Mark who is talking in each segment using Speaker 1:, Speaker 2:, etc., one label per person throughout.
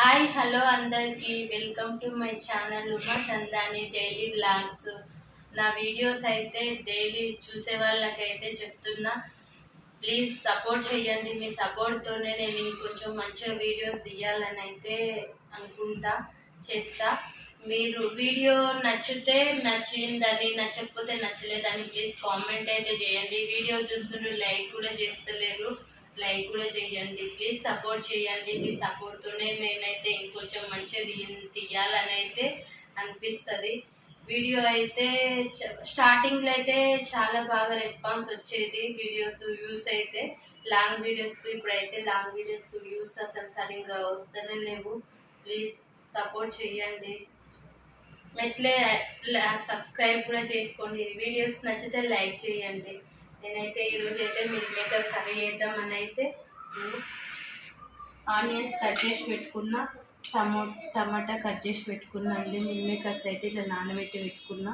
Speaker 1: Hi hello అందరికీ. Welcome to my channel Uma Sandani daily vlogs నా videos అయితే daily చూసే వాళ్ళకైతే చెప్తున్నా. ప్లీజ్ సపోర్ట్ చేయండి మీ సపోర్ట్తోనే నేను ఇంకొంచెం మంచిగా వీడియోస్ తీయాలని అయితే అనుకుంటా చేస్తా. మీరు వీడియో నచ్చితే నచ్చిందని నచ్చకపోతే నచ్చలేదని ప్లీజ్ కామెంట్ అయితే చేయండి. వీడియో చూస్తుంటే లైక్ కూడా చేస్తలేరు. లైక్ కూడా చేయండి ప్లీజ్ సపోర్ట్ చేయండి మీ సపోర్ట్తోనే నేనైతే ఇంకొంచెం మంచిగా తీయాలని అయితే అనిపిస్తుంది. వీడియో అయితే చ- స్టార్టింగ్లో అయితే చాలా బాగా రెస్పాన్స్ వచ్చేది వీడియోస్ వ్యూస్ అయితే. లాంగ్ వీడియోస్కి ఇప్పుడైతే లాంగ్ వీడియోస్కి వ్యూస్ అసలు సరిగ్గా వస్తూనే లేవు. ప్లీజ్ సపోర్ట్ చేయండి. ఎట్లే సబ్స్క్రైబ్ కూడా చేసుకోండి. వీడియోస్ నచ్చితే లైక్ చేయండి. నేనైతే ఈరోజు అయితే మిల్ మేకర్ కర్రీ చేద్దామని అయితే ఆనియన్స్ కట్ చేసి పెట్టుకున్నా టమో టమాటా కట్ చేసి పెట్టుకున్నా అండి మిల్ మేకర్స్ అయితే ఇట్లా నానబెట్టి పెట్టుకున్నా.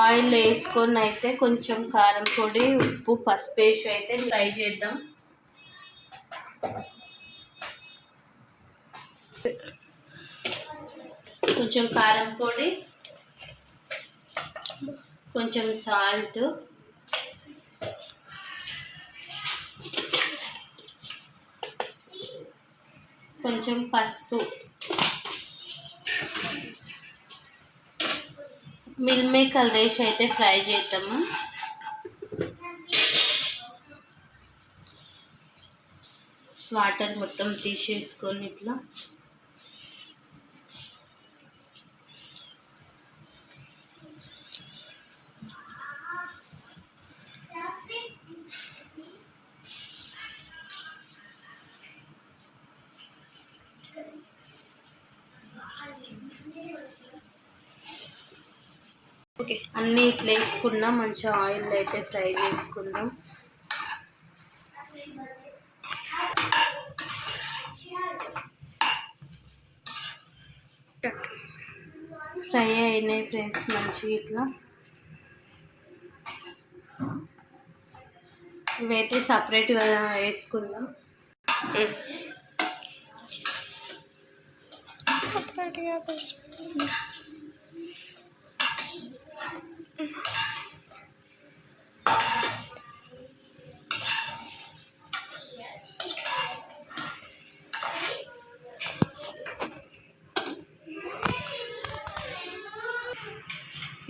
Speaker 1: ఆయిల్ వేసుకొని అయితే కొంచెం కారం పొడి ఉప్పు పసుపు వేసి అయితే ఫ్రై చేద్దాం. కొంచెం కారం పొడి కొంచెం సాల్ట్ కొంచెం పసుపు. మిల్ మేకర్ వేసి అయితే ఫ్రై చేద్దాము. వాటర్ మొత్తం తీసేసుకొని ఇట్లా. ఓకే అన్నీ ఇట్లా వేసుకున్నాం మంచిగా ఆయిల్ అయితే ఫ్రై చేసుకుందాం. ఫ్రై అయినాయి ఫ్రెండ్స్ మంచిగా ఇట్లా. ఇవైతే సపరేట్గా వేసుకుందాం.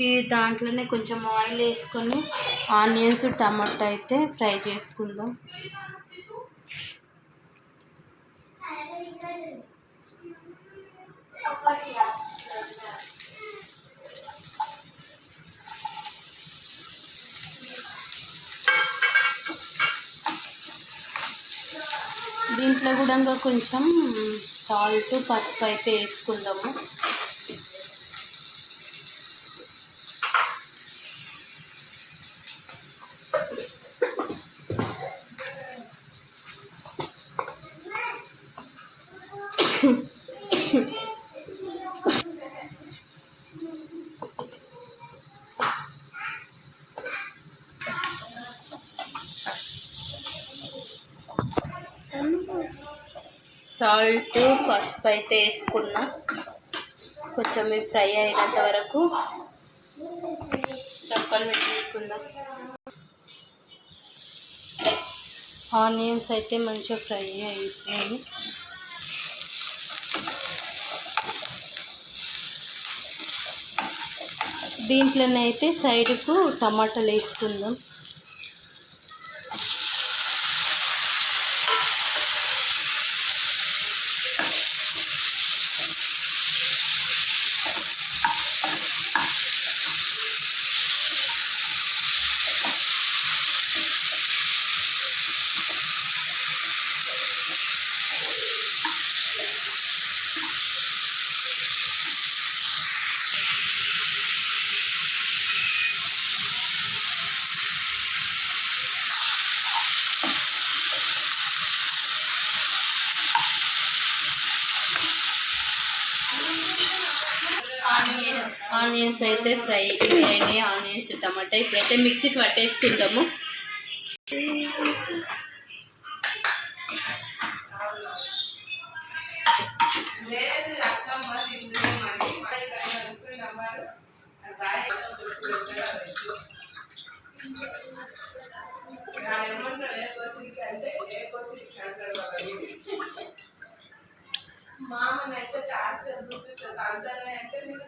Speaker 1: ఈ దాంట్లోనే కొంచెం ఆయిల్ వేసుకొని ఆనియన్స్ టమాటా అయితే ఫ్రై చేసుకుందాం. దీంట్లో కూడా కొంచెం సాల్ట్ పసుపు అయితే వేసుకుందాము. సాల్ట్ పసుపు అయితే వేసుకున్నా. కొంచెం ఫ్రై అయినంత వరకు తక్కువ పెట్టుకుందాం ఆనియన్స్ అయితే మంచిగా ఫ్రై అయిపోయాయి దీంట్లోనే అయితే సైడ్కు టమాటాలు వేసుకుందాం. ఆనియన్స్ అయితే ఫ్రై అయినాయి ఆనియన్స్ టమాటా ఇప్పుడైతే మిక్సీకి పట్టేసుకుందాము.
Speaker 2: మామనైతే చాలా చదువుతుంది అందరినీ అయితే నేను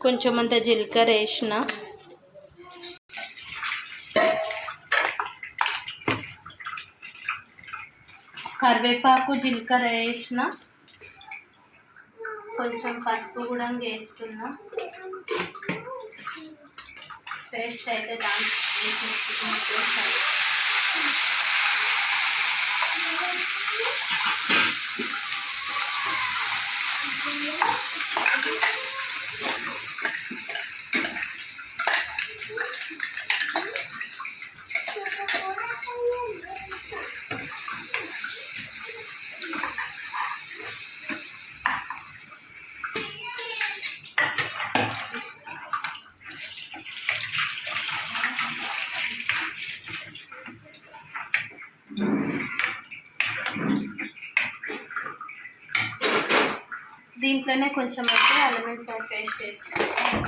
Speaker 1: కొంచెం అంత జీలకర్ర వేసిన. కరివేపాకు జీలకర్ర వేసిన. కొంచెం పసుపు కూడా వేస్తున్నా. పేస్ట్ అయితే దాంట్లో వేసేసుకున్న పేస్ట్ దీంట్లోనే కొంచెం అయితే అల్లం వెల్లిపాయ పేస్ట్ వేసుకుంటాం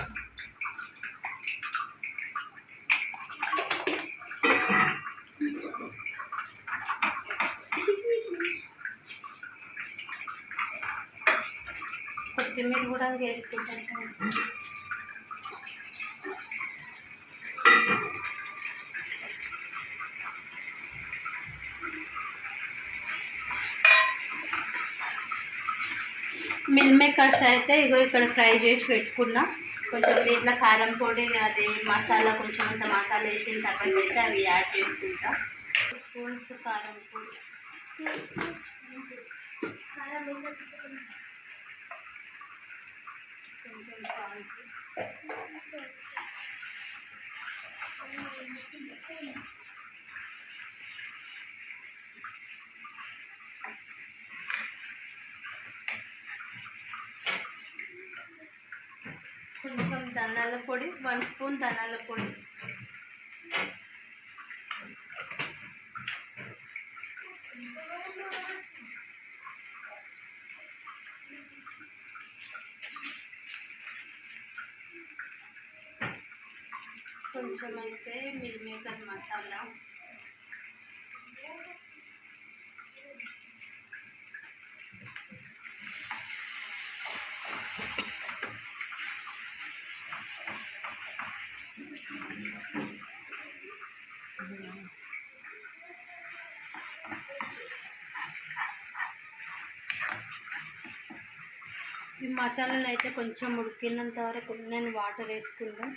Speaker 1: కొత్తిమీర కూడా వేసుకుంటాం. మిల్ మేకర్స్ అయితే ఇగో ఇక్కడ ఫ్రై చేసి పెట్టుకున్నా కొంచెం దీంట్లో కారం పొడి అది మసాలా కొంచెం అంత మసాలా వేసిన తర్వాత అయితే అవి యాడ్ చేసుకుంటా స్పూన్స్ కారం పొడి కొంచెం సాల్ట్ కొంచెం ధనాల పొడి వన్ స్పూన్ ధనాల పొడి. కొంచెం అయితే మిల్ మేకర్ మసాలా. ఈ మసాలాలు అయితే కొంచెం ఉడికినంత వరకు నేను వాటర్ వేసుకుందాం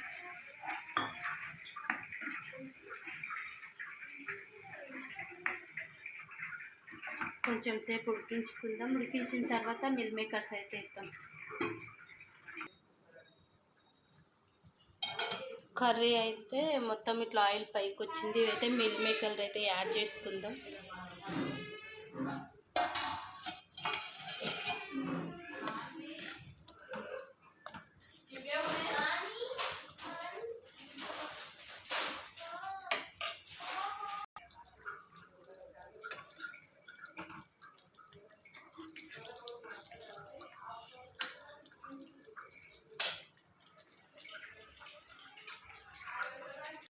Speaker 1: కొంచెం సేపు ఉడికించుకుందాం. ఉడికించిన తర్వాత మిల్ మేకర్స్ అయితే ఇద్దాం కర్రీ అయితే మొత్తం ఇట్లా ఆయిల్ పైకి వచ్చింది. అయితే మిల్ మేకర్ అయితే యాడ్ చేసుకుందాం.